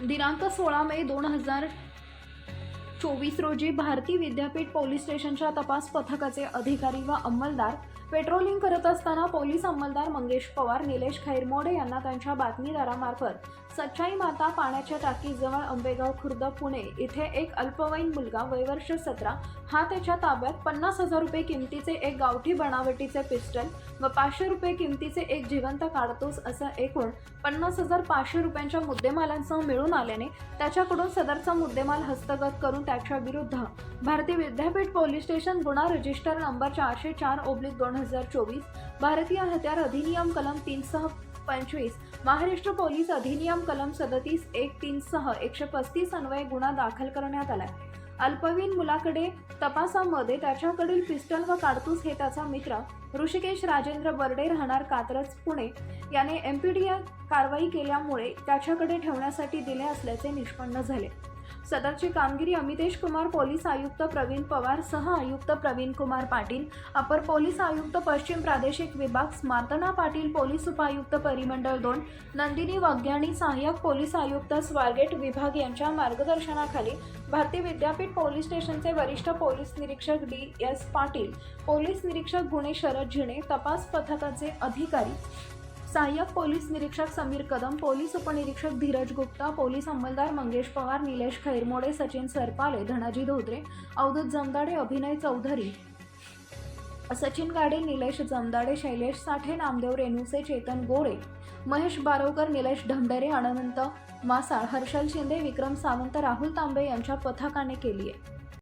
दिनांक सोळा मे दोन हजार चोवीस रोजी भारती विद्यापीठ पोलीस स्टेशनच्या तपास पथकाचे अधिकारी व अंमलदार पेट्रोलिंग करत असताना पोलीस अंमलदार मंगेश पवार निलेश खैरमोडे यांना त्यांच्या बातमीदारामार्फत सच्चाई माता पाण्याच्या टाकीजवळ आंबेगाव खुर्द पुणे इथे एक अल्पवयीन मुलगा वयवर्ष सतरा हा त्याच्या ताब्यात पन्नास हजार रुपये किमतीचे एक गावठी बनावटीचे पिस्टल व पाचशे रुपये किमतीचे एक जिवंत काढतोस असं एकूण पन्नास हजार पाचशे रुपयांच्या मुद्देमालांसह मिळून आल्याने त्याच्याकडून सदरचा मुद्देमाल हस्तगत करून त्याच्या विरुद्ध भारतीय विद्यापीठ पोलीस स्टेशन गुन्हा रजिस्टर नंबर चारशे चार ओब्लिक दोन हजार चोवीस भारतीय हत्यार अधिनियम कलम तीन सह पंचवीस महाराष्ट्र पोलीस अधिनियम कलम सदतीस एक तीन सह एकशे पस्तीस अन्वये गुन्हा दाखल करण्यात आलाय अल्पवयीन मुलाकडे तपासामध्ये त्याच्याकडील पिस्टल व काडतूस हे त्याचा मित्र ऋषिकेश राजेंद्र बर्डे राहणार कात्रज पुणे. याने एम पी डी कारवाई केल्यामुळे त्याच्याकडे ठेवण्यासाठी दिले असल्याचे निष्पन्न झाले. सदरची कामगिरी अमितेश कुमार पोलीस आयुक्त प्रवीण पवार सह आयुक्त प्रवीण कुमार पाटील अपर पोलीस आयुक्त पश्चिम प्रादेशिक विभाग स्मार्तना पाटील पोलीस उपायुक्त परिमंडळ दोन नंदिनी वाग्याणी सहाय्यक पोलीस आयुक्त स्वारगेट विभाग यांच्या मार्गदर्शनाखाली भारतीय विद्यापीठ पोलीस स्टेशनचे वरिष्ठ पोलीस निरीक्षक डी एस पाटील पोलीस निरीक्षक गुणे शरद झिणे तपास पथकाचे अधिकारी सहाय्यक पोलीस निरीक्षक समीर कदम पोलीस उपनिरीक्षक धीरज गुप्ता पोलीस अंमलदार मंगेश पवार निलेश खैरमोडे सचिन सरपाले धनाजी धोत्रे अवधूत जमदाडे अभिनय चौधरी. सचिन गाडे निलेश जमदाडे शैलेश साठे नामदेव रेणूसे चेतन गोरे महेश बारोकर निलेश ढमढरे अनंत मासाळ हर्षल शिंदे विक्रम सावंत राहुल तांबे यांच्या पथकाने केली आहे.